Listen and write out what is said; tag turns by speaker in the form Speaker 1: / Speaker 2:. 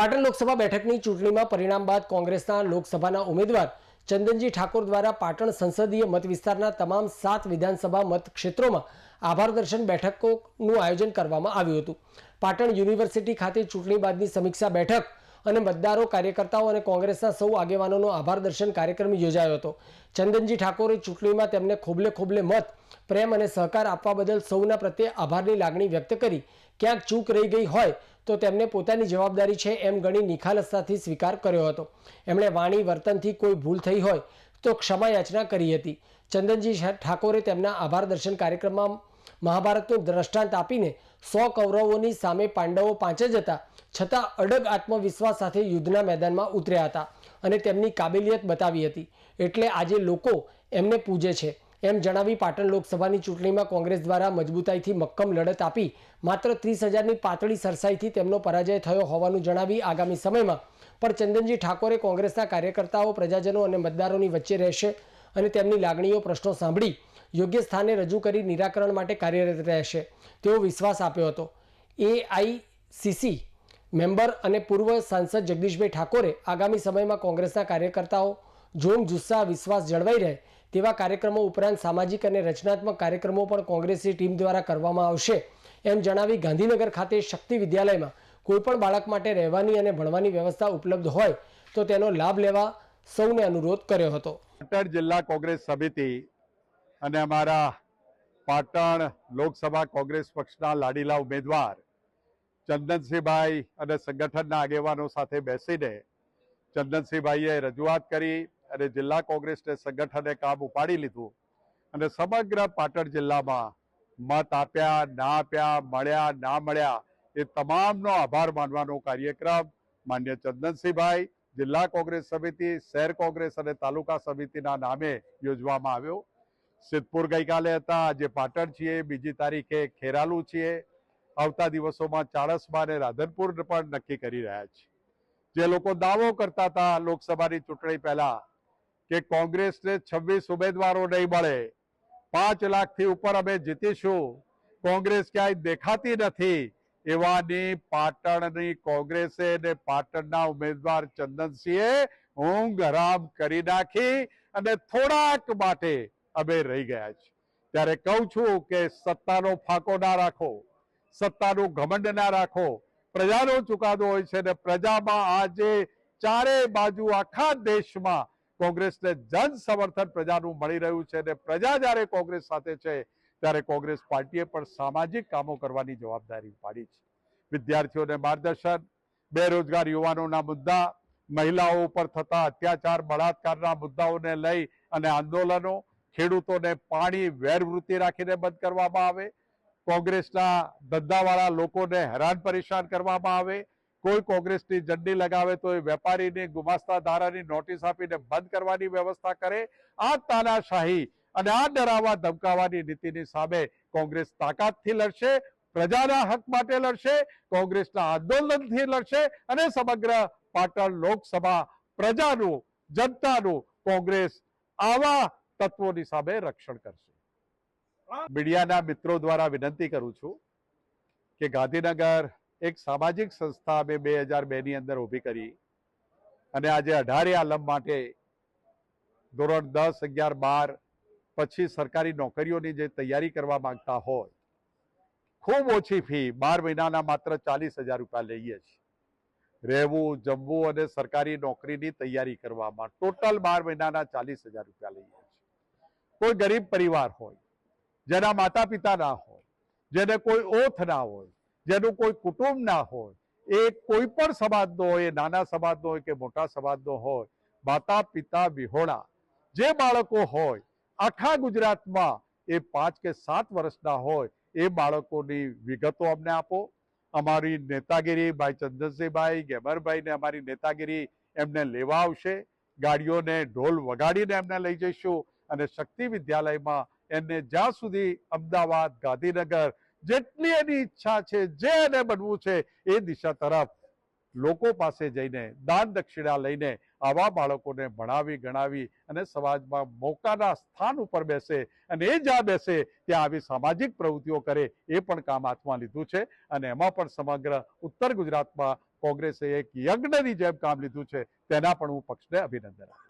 Speaker 1: પાટણ લોકસભા બેઠકની ચૂંટણીમાં પરિણામ બાદ કોંગ્રેસના લોકસભાના ઉમેદવાર ચંદનજી ઠાકોર દ્વારા પાટણ સંસદીય મત વિસ્તારના તમામ સાત વિધાનસભા મત ક્ષેત્રોમાં આભાર દર્શન બેઠકોનું આયોજન કરવામાં આવ્યું હતું. પાટણ યુનિવર્સિટી ખાતે ચૂંટણી બાદની સમીક્ષા બેઠક અને મતદારો, કાર્યકર્તાઓ અને કોંગ્રેસના સૌ આગેવાનોનો આભાર દર્શન કાર્યક્રમ યોજાયો હતો. ચંદનજી ઠાકોરે ચૂંટણીમાં તેમને ખોબલે ખોબલે મત, પ્રેમ અને સહકાર આપવા બદલ સૌના પ્રત્યે આભારની લાગણી વ્યક્ત કરી. ક્યાંક ચૂક રહી ગઈ હોય તો તેમને પોતાની જવાબદારી છે એમ ગણી નિખાલસતાથી સ્વીકાર કર્યો હતો. એમણે વાણી વર્તનથી કોઈ ભૂલ થઈ હોય તો ક્ષમા યાચના કરી હતી. ચંદનજી ઠાકોરે તેમના આભાર દર્શન કાર્યક્રમમાં મહાભારતનું દ્રષ્ટાંત આપીને સો કૌરવોની સામે પાંડવો પાંચ જ હતા, છતાં અડગ આત્મવિશ્વાસ સાથે યુદ્ધના મેદાનમાં ઉતર્યા હતા અને તેમની કાબેલિયત બતાવી હતી. એટલે આજે લોકો એમને પૂજે છે. એમ જણાવી પાટણ લોકસભાની ચૂંટણીમાં કોંગ્રેસ દ્વારા મજબૂતાઈથી મક્કમ લડત આપી માત્ર ત્રીસ હજારની પાતળી સરસાઈથી તેમનો પરાજય થયો હોવાનું જણાવી આગામી સમયમાં પણ ચંદનજી ઠાકોરે કોંગ્રેસના કાર્યકર્તાઓ, પ્રજાજનો અને મતદારોની વચ્ચે રહેશે અને તેમની લાગણીઓ, પ્રશ્નો સાંભળી યોગ્ય સ્થાને રજૂ કરી નિરાકરણ માટે કાર્યરત રહેશે તેવો વિશ્વાસ આપ્યો હતો. એઆઈસીસી મેમ્બર અને પૂર્વ સાંસદ જગદીશભાઈ ઠાકોરે આગામી સમયમાં કોંગ્રેસના કાર્યકર્તાઓ જોમ જુસ્સા વિશ્વાસ જળવાઈ રહે તેવા કાર્યક્રમો ઉપરાંત સામાજિક અને રચનાત્મક કાર્યક્રમો પણ કોંગ્રેસની ટીમ દ્વારા કરવામાં આવશે. એમ જણાવી ગાંધીનગર ખાતે શક્તિ વિદ્યાલયમાં કોઈપણ બાળક માટે રહેવાની અને ભણવાની વ્યવસ્થા ઉપલબ્ધ હોય તો તેનો લાભ લેવા સૌને અનુરોધ કર્યો હતો.
Speaker 2: પાટણ જિલ્લા કોંગ્રેસ સમિતિ અને અમારા પાટણ લોકસભા કોંગ્રેસ પક્ષના લાડીલા ઉમેદવાર ચંદનસિંહભાઈ અને સંગઠનના આગેવાનો સાથે બેસીને ચંદનસિંહભાઈએ રજૂઆત કરી. અને જિલ્લા કોંગ્રેસને સંગઠને કામ ઉપાડી લીધું. અને સમગ્ર પાટણ જિલ્લામાં મત આપ્યા, ના આપ્યા, મળ્યા, ના મળ્યા, એ તમામનો આભાર માનવાનો કાર્યક્રમ માન્ય ચંદનસિંહભાઈ, જિલ્લા કોંગ્રેસ સમિતિ, શહેર કોંગ્રેસ અને તાલુકા સમિતિના નામે યોજવામાં આવ્યો. સિદ્ધપુર ગઈકાલે હતા, આજે પાટણ છીએ, બીજી તારીખે ખેરાલુ છીએ. આવતા દિવસોમાં ચાણસમા અને રાધનપુર પણ નક્કી કરી રહ્યા છે જે લોકો દાવો કરતા હતા, લોકસભાની ચૂંટણી પહેલા કે કોંગ્રેસને છવ્વીસ ઉમેદવારો નહીં મળે. પાંચ લાખથી ઉપર અમે જીતીશું. કોંગ્રેસ ક્યાંય દેખાતી નથી. એવાની પાટણની કોંગ્રેસે ને પાટણના ઉમેદવાર ચંદનસિંહે ઊંઘ હરામ કરી નાખી અને થોડાક માટે અમે રહી ગયા છીએ. ત્યારે કહું છું કે સત્તાનો ફાંકો ના રાખો. સત્તાનું ઘમંડ ના રાખો. પ્રજાનો ચુકાદો હોય છે ને પ્રજામાં આજે ચારે બાજુ આખા દેશમાં કોંગ્રેસને જન સમર્થન પ્રજાનું મળી રહ્યું છે અને પ્રજા જ્યારે કોંગ્રેસ સાથે છે, ત્યારે કોંગ્રેસ પાર્ટીએ પણ સામાજિક કામો કરવાની જવાબદારી પાડી છે. વિદ્યાર્થીઓને માર્ગદર્શન, બેરોજગાર યુવાનોના મુદ્દા, મહિલાઓ ઉપર થતા અત્યાચાર, બળાત્કારના મુદ્દાઓને લઈ અને આંદોલનો, ખેડૂતોને પાણી, વેરવૃત્તિ રાખીને બંધ કરવામાં આવે, કોંગ્રેસના ધંધાવાળા લોકોને હેરાન પરેશાન કરવામાં આવે કોઈ કોંગ્રેસની ઝંડી લગાવે તો એ વેપારીને ગુમાસ્તા ધારાની નોટિસ આપીને બંધ કરવાની વ્યવસ્થા કરે. આ તાનાશાહી અને આ ડરાવવા ધમકાવવાની નીતિની સામે કોંગ્રેસ તાકાતથી લડશે, પ્રજાના હક માટે લડશે, કોંગ્રેસના આંદોલનથી લડશે અને સમગ્ર પાટણ લોકસભા પ્રજાનું, જનતાનું કોંગ્રેસ આવા તત્વોની સામે રક્ષણ કરશે. મીડિયાના મિત્રો દ્વારા વિનંતી કરું છું કે ગાંધીનગર એક સામાજિક સંસ્થા અમે બે હજાર બેની અંદર ઊભી કરી. અને આજે અઢારે આલમ માટે ધોરણ દસ, અગિયાર, બાર પછી સરકારી નોકરીઓની જે તૈયારી કરવા માંગતા હોય, ખૂબ ઓછી ફી, બાર મહિનાના માત્ર ચાલીસ હજાર રૂપિયા લઈએ છીએ. રહેવું, જમવું અને સરકારી નોકરીની તૈયારી કરવામાં ટોટલ બાર મહિનાના ચાલીસ હજાર રૂપિયા લઈએ છીએ. કોઈ ગરીબ પરિવાર હોય, જેના માતા પિતા ના હોય, જેને કોઈ ઓથ ના હોય જેનું કોઈ કુટુંબ ના હોય, એ કોઈ પણ સમાજનો હોય નાના સમાજનો હોય કે મોટા સમાજનો હોય, માતા પિતા વિહોણા, જે બાળકો હોય, આખા ગુજરાતમાં એ પાંચ કે સાત વર્ષના હોય, એ બાળકોની વિગતો અમને આપો. અમારી નેતાગીરી ભાઈ ચંદ્રસિંહભાઈ ગેબરભાઈને અમારી નેતાગીરી એમને લેવા આવશે. ગાડીઓને ઢોલ વગાડીને એમને લઈ જઈશું અને શક્તિ વિદ્યાલયમાં એમને જ્યાં સુધી અમદાવાદ, ગાંધીનગર જેટલી એની ઈચ્છા છે, જે એને બનવું છે, એ દિશા તરફ લોકો પાસે જઈને, દાન દક્ષિણા લઈને આવા બાળકોને ભણાવી, ગણાવી અને સમાજમાં મોકાના સ્થાન ઉપર બેસે અને એ જ્યાં બેસે ત્યાં આવી સામાજિક પ્રવૃત્તિઓ કરે, એ પણ કામ હાથમાં લીધું છે અને એમાં પણ સમગ્ર ઉત્તર ગુજરાતમાં કોંગ્રેસે એક યજ્ઞની જેમ કામ લીધું છે, તેના પણ હું પક્ષને અભિનંદન આપું.